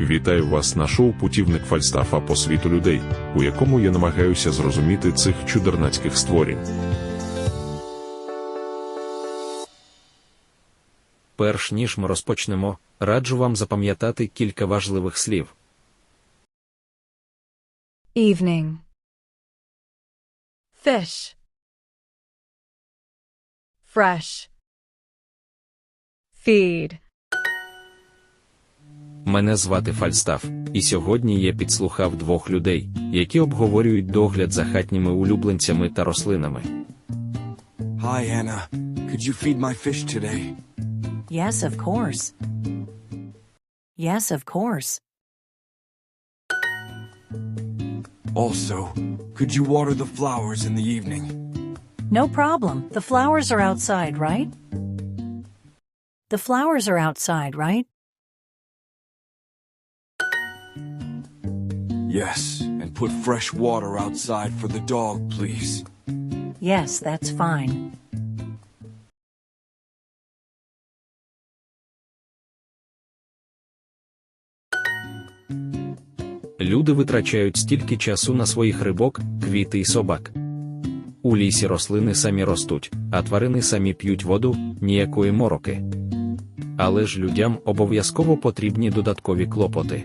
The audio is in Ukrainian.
Вітаю вас на шоу Путівник Фальстафа по світу людей, у якому я намагаюся зрозуміти цих чудернацьких створінь. Перш ніж ми розпочнемо, раджу вам запам'ятати кілька важливих слів. evening, fish, fresh, feed, Мене звати Фальстаф, і сьогодні я підслухав двох людей, які обговорюють догляд за хатніми улюбленцями та рослинами. Hi, Anna. Could you feed my fish today? Yes, of course. Yes, of course. Also, could you water the flowers in the evening? No problem. The flowers are outside, right? The flowers are outside, right? Yes, and put fresh water outside for the dog, please. Yes, that's fine. Люди витрачають стільки часу на своїх рибок, квіти і собак. У лісі рослини самі ростуть, а тварини самі п'ють воду, ніякої мороки. Але ж людям обов'язково потрібні додаткові клопоти.